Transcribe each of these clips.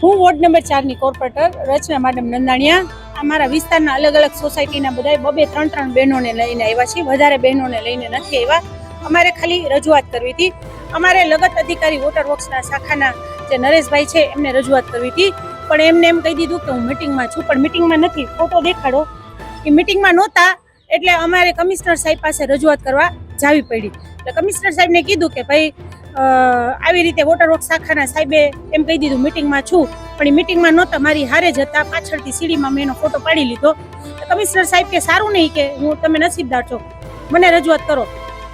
હું ward number ચારની corporator, રચના madam Nandaniya. અમારા વિસ્તારના અલગ અલગ સોસાયટીના બધા બબે ત્રણ ત્રણ બહેનોને લઈને આવ્યા છીએ. વધારે બહેનોને લઈને નથી આવ્યા. અમારે ખાલી રજૂઆત કરવી હતી. અમારે લગત અધિકારી વોટર વર્ક્સના શાખાના જે નરેશભાઈ છે, એમને રજૂઆત કરવી હતી. પણ એમને એમ કહી દીધું કે હું મિટિંગમાં છું, પણ મિટિંગમાં નથી. ફોટો દેખાડો. એ મિટિંગમાં નહોતા, એટલે અમારે કમિશનર સાહેબ પાસે રજૂઆત કરવા જાવી પડી. એટલે કમિશનર સાહેબને કીધું કે ભાઈ આવી રીતે વોટર વર્ક શાખાના સાહેબે એમ કહી દીધું, મિટિંગમાં છું. પણ એ મિટિંગમાં નહોતા, મારી હારે જતા પાછળથી સીડીમાં મેં એનો ફોટો પાડી લીધો. કમિશનર સાહેબ કે, સારું નહીં કે, હું તમે નસીબદાર છો. મને રજૂઆત કરો.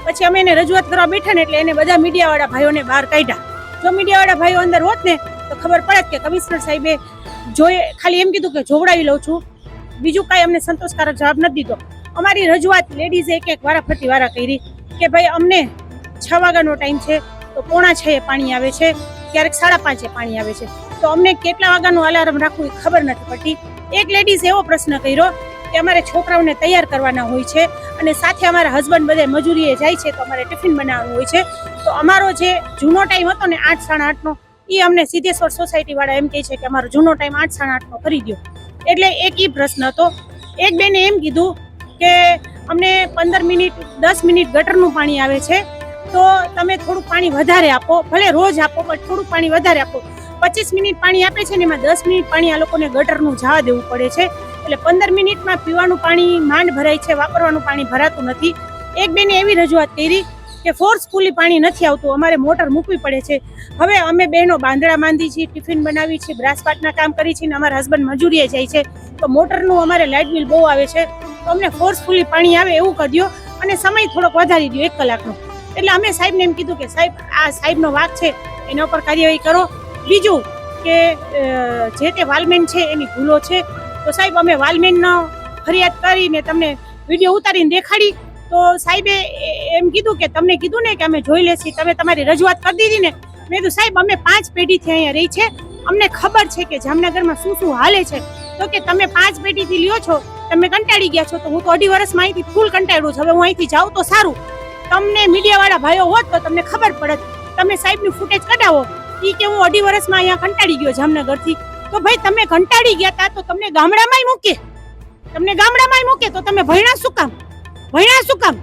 પછી અમે એને રજૂઆત કરવા બેઠા ને એટલે એને બધા મીડિયાવાળા ભાઈઓને બહાર કાઢ્યા. જો મીડિયાવાળા ભાઈઓ અંદર હોત ને, તો ખબર પડત કે કમિશનર સાહેબે જોઈએ ખાલી એમ કીધું કે, જોવડાવી લઉં છું. બીજું કાંઈ અમને સંતોષકારક જવાબ નથી દીધો. અમારી રજૂઆત લેડીઝે એક એક વારા ફરતી વારા કરી કે, ભાઈ, અમને છ વાગ્યાનો ટાઈમ છે. તો પોણા છ એ પાણી આવે છે, ક્યારેક સાડા પાંચે પાણી આવે છે. તો અમને કેટલા વાગ્યાનું અલાર્મ રાખવું એ ખબર નથી પડતી. એક લેડીઝ એવો પ્રશ્ન કર્યો કે અમારે છોકરાઓને તૈયાર કરવાના હોય છે અને સાથે અમારા હસબન્ડ બધે મજૂરીએ જાય છે તો અમારે ટિફિન બનાવવાનું હોય છે. તો અમારો જે જૂનો ટાઈમ હતો ને આઠ સાડા આઠનો એ અમને સિદ્ધેશ્વર સોસાયટીવાળા એમ કહે છે કે અમારો જૂનો ટાઈમ આઠ સાડા આઠનો કરી દો એટલે એક એ પ્રશ્ન હતો. એક બેને એમ કીધું કે અમને પંદર મિનિટ, દસ મિનિટ ગટરનું પાણી આવે છે. તો તમે થોડુંક પાણી વધારે આપો. ભલે રોજ આપો, પણ થોડુંક પાણી વધારે આપો. પચીસ મિનિટ પાણી આપે છે ને, એમાં દસ મિનિટ પાણી આ લોકોને ગટરનું જવા દેવું પડે છે. એટલે પંદર મિનિટમાં પીવાનું પાણી માંડ ભરાય છે, વાપરવાનું પાણી ભરાતું નથી. એક બેને એવી રજૂઆત કરી કે ફોર્સફુલી પાણી નથી આવતું, અમારે મોટર મૂકવી પડે છે. હવે અમે બહેનો બાંધડા બાંધી છીએ, ટિફિન બનાવી છીએ બ્રાસપાટના કામ કરી છીએ ને અમારા હસબન્ડ મજૂરીએ જાય છે. તો મોટરનું અમારે લાઇટ બિલ બહુ આવે છે. તો અમને ફોર્સફુલી પાણી આવે એવું કરી દો અને સમય થોડોક વધારી દો એક કલાકનો. એટલે અમે સાહેબને એમ કીધું કે સાહેબ, આ સાહેબનો વાક છે, એના ઉપર કાર્યવાહી કરો. બીજું કે જે તે વાલમેન છે, એની ભૂલો છે. તો સાહેબ, અમે વાલમેનનો ફરિયાદ કરીને તમને વીડિયો ઉતારીને દેખાડી. તો સાહેબે એમ કીધું કે, તમને કીધું ને કે અમે જોઈ લેશી, તમે તમારી રજૂઆત કરી દીધી ને. મેં કીધું, સાહેબ, અમે પાંચ પેઢીથી અહીંયા રહી છે. અમને ખબર છે કે જામનગરમાં શું શું હાલે છે. તો કે તમે પાંચ પેઢીથી લ્યો છો, તમે કંટાળી ગયા છો, તો હું તો અઢી વર્ષમાં અહીંથી ફૂલ કંટાળ્યું છું. હવે હું અહીંથી જાઉં તો સારું. તમને મીડિયાવાળા ભાઈઓ હોત તો તમને ખબર પડત. તમે સાહેબનું ફૂટેજ કઢાવો. ઈ કે હું અઢી વર્ષમાં અહીંયા કંટાળી ગયો જામનગરથી. તો ભાઈ, તમે કંટાળી ગયા તા તો તમને ગામડામાંય મૂકે. તમને ગામડામાંય મૂકે તો તમે ભણ્યા શું કામ? ભણ્યા શું કામ?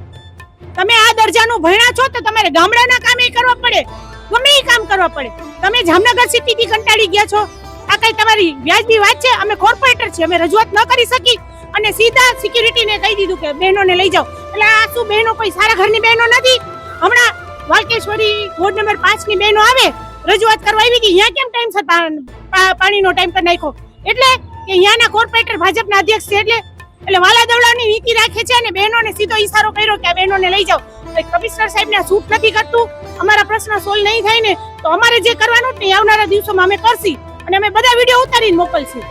તમે આ દરજાનું ભણ્યા છો તો તમારે ગામડાના કામ એ કરવા પડે. ગમે એ કામ કરવા પડે. તમે જામનગર સિટીથી કંટાળી ગયા છો? આ કઈ તમારી વ્યાજબી વાત છે? અમે કોર્પોરેટર છીએ, અમે રજૂઆત ન કરી શકી. અને સીધા સિક્યુરિટીને કહી દીધું કે બહેનોને લઈ જાઓ. એટલે આ શું બહેનો કોઈ સારા ઘરની બહેનો નથી? હમણાં વાલકેશ્વરી વોર્ડ નંબર પાંચની બહેનો આવે, રજૂઆત કરવા આવી હતી અહીંયા કેમ ટાઈમ પાણીનો ટાઈમ પર નાખ્યો. એટલે કે અહીંયાના કોર્પોરેટર ભાજપના અધ્યક્ષ છે એટલે એટલે વાલા દવડાની નીતિ રાખે છે અને બહેનોને સીધો ઈશારો કર્યો કે આ બહેનોને લઈ જાઓ. કમિશનર સાહેબને આ સૂટ નથી કરતું. અમારા પ્રશ્ન સોલ્વ નહીં થાય ને, તો અમારે જે કરવાનું તે આવનારા દિવસોમાં અમે કરશી. અને અમે બધા વીડિયો ઉતારીને મોકલશું.